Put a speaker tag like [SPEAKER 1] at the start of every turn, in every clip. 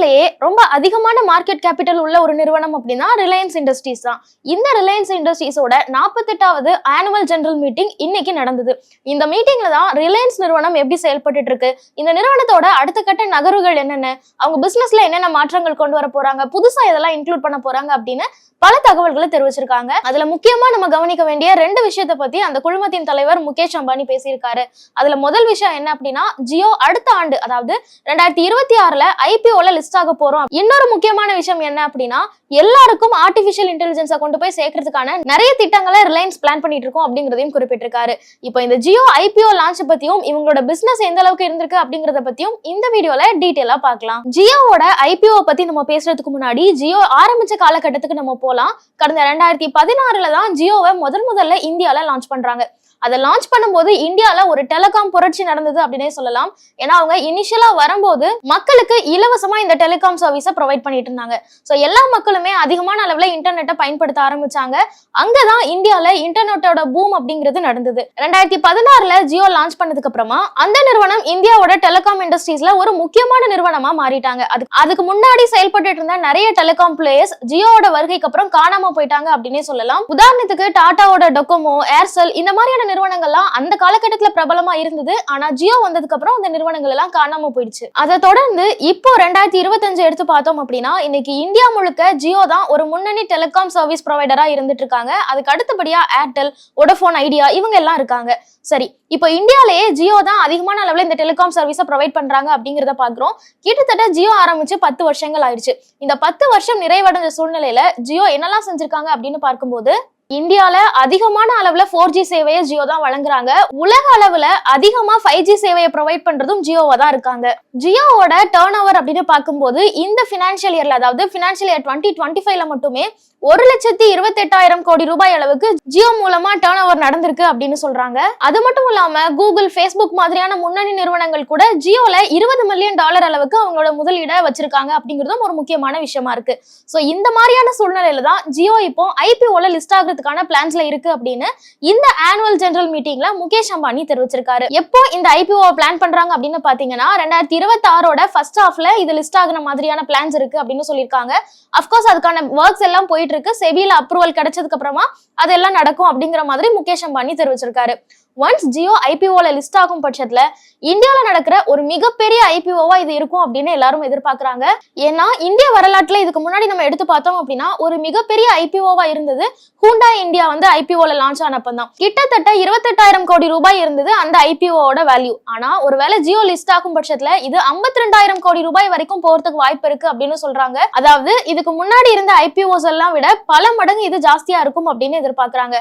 [SPEAKER 1] இந்தியாவிலேயே ரொம்ப அதிகமான மார்க்கெட் கேபிட்டல் உள்ள ஒரு நிறுவனம் அப்படின்னா ரிலையன்ஸ் இண்டஸ்ட்ரீஸ் தான். இந்த ரிலையன்ஸ் இண்டஸ்ட்ரீஸோட நாற்பத்தெட்டாவது ஆனுவல் ஜெனரல் மீட்டிங் இன்னைக்கு நடந்தது. இந்த மீட்டிங்ல தான் ரிலையன்ஸ் நிறுவனம் எப்படி செயல்பட்டு இருக்கு? இந்த நிறுவனத்தோட அடுத்த கட்ட நகர்வுகள் என்னென்ன? அவங்க பிசினஸ்ல என்னென்ன மாற்றங்கள் கொண்டு வர போறாங்க? புதுசா இதெல்லாம் இன்க்ளூட் பண்ண போறாங்க அப்படின்னு பல தகவல்களை தெரிவிச்சிருக்காங்க. அதுல முக்கியமா நம்ம கவனிக்க வேண்டிய ரெண்டு விஷயத்தை பத்தி அந்த குழுமத்தின் தலைவர் முகேஷ் அம்பானி பேசியிருக்காரு. அதுல முதல் விஷயம் என்ன அப்படின்னா ஜியோ அடுத்த ஆண்டு அதாவது ரெண்டாயிரத்தி இருபத்தி ஆறுல ஐபிஓல லிஸ்ட் ஆக போறோம். இன்னொரு முக்கியமான விஷயம் என்ன அப்படின்னா எல்லாருக்கும் ஆர்டிபிஷியல் இன்டெலிஜென்ஸை கொண்டு போய் சேர்க்கறதுக்கான நிறைய திட்டங்களை ரிலையன்ஸ் பிளான் பண்ணிட்டு இருக்கோம் அப்படிங்கிறதையும் குறிப்பிட்டிருக்காரு. இப்போ இந்த ஜியோ ஐபிஓ லான்ச் பத்தியும் இவங்களோட பிசினஸ் எந்த அளவுக்கு இருந்திருக்கு அப்படிங்கறத பத்தியும் இந்த வீடியோல டீட்டெயிலா பார்க்கலாம். ஜியோவோட ஐபிஓ பத்தி நம்ம பேசுறதுக்கு முன்னாடி ஜியோ ஆரம்பிச்ச காலகட்டத்துக்கு நம்ம போலாம். கடந்த ரெண்டாயிரத்தி பதினாறுல தான் ஜியோவை முதன் முதல்ல இந்தியால லான்ச் பண்றாங்க. அதை லான்ச் பண்ணும்போது இந்தியாவில் ஒரு டெலிகாம் புரட்சி நடந்தது அப்படின்னே சொல்லலாம். ஏன்னா அவங்க இனிஷியலாக வரும்போது மக்களுக்கு இலவசமாக இந்த டெலிகாம் சர்வீஸை ப்ரொவைட் பண்ணிட்டு இருந்தாங்க. ஸோ எல்லா மக்களுமே அதிகமான அளவில் இன்டர்நெட்டை பயன்படுத்த ஆரம்பிச்சாங்க. அங்கே தான் இந்தியாவில் இன்டர்நெட்டோட பூம் அப்படிங்கிறது நடந்தது. ரெண்டாயிரத்தி பதினாறில் ஜியோ லான்ச் பண்ணதுக்கு அப்புறமா அந்த நிறுவனம் இந்தியாவோட டெலிகாம் இண்டஸ்ட்ரீஸ்ல ஒரு முக்கியமான நிறுவனமா மாறிட்டாங்க. அதுக்கு அதுக்கு முன்னாடி செயல்பட்டு இருந்த நிறைய டெலிகாம் பிளேயர்ஸ் ஜியோவோட வருகைக்கு அப்புறம் காணாம போயிட்டாங்க அப்படின்னே சொல்லலாம். உதாரணத்துக்கு டாட்டாவோட டொக்கோமோ ஏர்செல் இந்த மாதிரியான நிறுவனங்கள்லாம் அந்த காலகட்டத்துல பிரபலமா இருந்தது. ஆனா ஜியோ வந்ததுக்கு அப்புறம் அந்த நிறுவனங்கள் எல்லாம் காணாம போயிடுச்சு. அதை தொடர்ந்து இப்போ ரெண்டாயிரத்தி இருபத்தஞ்சு எடுத்து பார்த்தோம் அப்படின்னா இன்னைக்கு இந்தியா முழுக்க ஜியோ தான் ஒரு முன்னணி டெலிகாம் சர்வீஸ் ப்ரொவைடரா இருந்துட்டு இருக்காங்க. அதுக்கு அடுத்தபடியா ஏர்டெல் ஒடோஃபோன் ஐடியா இவங்க எல்லாம் இருக்காங்க. சரி இப்போ இந்தியாலேயே ஜியோ தான் அதிகமான அளவில் இந்த டெலிகாம் சர்வீஸை ப்ரொவைட் பண்ணுறாங்க அப்படிங்கிறத பார்க்குறோம். கிட்டத்தட்ட ஜியோ ஆரம்பிச்சு பத்து வருஷங்கள் ஆயிடுச்சு. இந்த பத்து வருஷம் நிறைவடைஞ்ச சூழ்நிலையில ஜியோ என்னெல்லாம் செஞ்சிருக்காங்க அப்படின்னு பார்க்கும்போது இந்தியால அதிகமான அளவுல ஃபோர் ஜி சேவையை ஜியோ தான் வழங்குறாங்க. உலக அளவுல அதிகமா ஃபைவ் ஜி சேவையை ப்ரொவைட் பண்றதும் ஜியோவா தான் இருக்காங்க. ஜியோவோட டேர்ன் ஓவர் அப்படின்னு பார்க்கும்போது இந்த பினான்சியல் இயர்ல அதாவது பினான்சியல் இயர் டுவெண்ட்டி டுவெண்ட்டி ஃபைவ்ல மட்டுமே ஒரு லட்சத்தி இருபத்தெட்டாயிரம் கோடி ரூபாய் அளவுக்கு ஜியோ மூலமா டேர்ன் ஓவர் நடந்திருக்கு அப்படின்னு சொல்றாங்க. அது மட்டும் இல்லாம கூகுள் ஃபேஸ்புக் மாதிரியான முன்னணி நிறுவனங்கள் கூட ஜியோல இருபது மில்லியன் டாலர் அளவுக்கு அவங்களோட முதலீட வச்சிருக்காங்க அப்படிங்கிறதும் ஒரு முக்கியமான விஷயமா இருக்கு. ஸோ இந்த மாதிரியான சூழ்நிலையில தான் ஜியோ இப்போ ஐபிஓல லிஸ்ட் ஆகிறதுக்கான பிளான்ஸ்ல இருக்கு அப்படின்னு இந்த ஆனுவல் ஜெனரல் மீட்டிங்ல முகேஷ் அம்பானி தெரிவிச்சிருக்காரு. எப்போ இந்த ஐபிஓ பிளான் பண்றாங்க அப்படின்னு பாத்தீங்கன்னா ரெண்டாயிரத்தி இருபத்தி ஆறோட ஃபர்ஸ்ட் ஹாஃப்ல இது லிஸ்ட் ஆகுற மாதிரியான பிளான்ஸ் இருக்கு அப்படின்னு சொல்லியிருக்காங்க. அஃப்கோர்ஸ் அதுக்கான ஒர்க்ஸ் எல்லாம் போயிட்டு இருக்கு. செபியில அப்ரூவல் கிடைச்சதுக்கு அப்புறமா அதெல்லாம் நடக்கும் அப்படிங்கிற மாதிரி முகேஷ் அம்பானி தெரிவிச்சிருக்காரு. ஒன்ஸ் ஜியோ ஐபிஓல லிஸ்ட் ஆகும் பட்சத்துல இந்தியாவில் நடக்கிற ஒரு மிகப்பெரிய ஐபிஓவா இது இருக்கும் அப்படின்னு எல்லாரும் எதிர்பார்க்கறாங்க. ஏன்னா இந்திய வரலாற்றுல இதுக்கு முன்னாடி நம்ம எடுத்து பார்த்தோம் அப்படின்னா ஒரு மிகப்பெரிய ஐபிஓவா இருந்தது ஹூண்டா இந்தியா வந்து ஐபிஓல லான்ச் ஆனப்பதான் கிட்டத்தட்ட இருபத்தெட்டாயிரம் கோடி ரூபாய் இருந்தது அந்த ஐபிஓவோட வேல்யூ ஆனா ஒருவேளை ஜியோ லிஸ்ட் ஆகும் பட்சத்துல இது ஐம்பத்தி ரெண்டாயிரம் கோடி ரூபாய் வரைக்கும் போறதுக்கு வாய்ப்பு இருக்கு அப்படின்னு சொல்றாங்க. அதாவது இதுக்கு முன்னாடி இருந்த ஐபிஓஸ் எல்லாம் விட பல மடங்கு இது ஜாஸ்தியா இருக்கும் அப்படின்னு எதிர்பார்க்கறாங்க.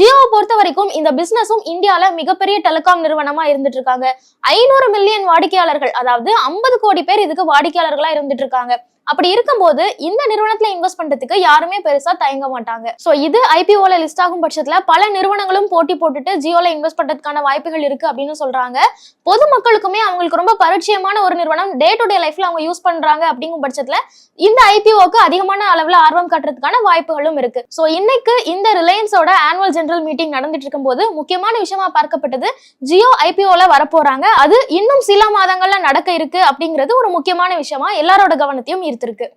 [SPEAKER 1] ஜியோவை பொறுத்த வரைக்கும் இந்த பிசினஸும் இந்தியால மிகப்பெரிய டெலிகாம் நிறுவனமா இருந்துட்டு இருக்காங்க. ஐநூறு மில்லியன் வாடிக்கையாளர்கள் அதாவது ஐம்பது கோடி பேர் இதுக்கு வாடிக்கையாளர்களா இருந்துட்டு இருக்காங்க. அப்படி இருக்கும்போது இந்த நிறுவனத்துல இன்வெஸ்ட் பண்றதுக்கு யாருமே பெருசா தயங்க மாட்டாங்க. சோ இது ஐபிஓல லிஸ்ட் ஆகும் பட்சத்துல பல நிறுவனங்களும் போட்டி போட்டுட்டு ஜியோல இன்வெஸ்ட் பண்றதுக்கான வாய்ப்புகள் இருக்கு அப்படின்னு சொல்றாங்க. பொதுமக்களுக்குமே அவங்களுக்கு ரொம்ப பரிச்சயமான ஒரு நிறுவனம் டே டு டே லைஃப்ல அவங்க யூஸ் பண்றாங்க அப்படிங்கும் பட்சத்துல இந்த ஐபிஓக்கு அதிகமான அளவுல ஆர்வம் காட்டுறதுக்கான வாய்ப்புகளும் இருக்கு. சோ இன்னைக்கு இந்த ரிலையன்ஸோட ஆனுவல் ஜெனரல் மீட்டிங் நடந்துட்டு இருக்கும்போது முக்கியமான விஷயமா பார்க்கப்பட்டது ஜியோ ஐபிஓல வரப்போறாங்க. அது இன்னும் சில மாதங்கள்ல நடக்க இருக்கு அப்படிங்கிறது ஒரு முக்கியமான விஷயமா எல்லாரோட கவனத்தையும் எடுத்திருக்கு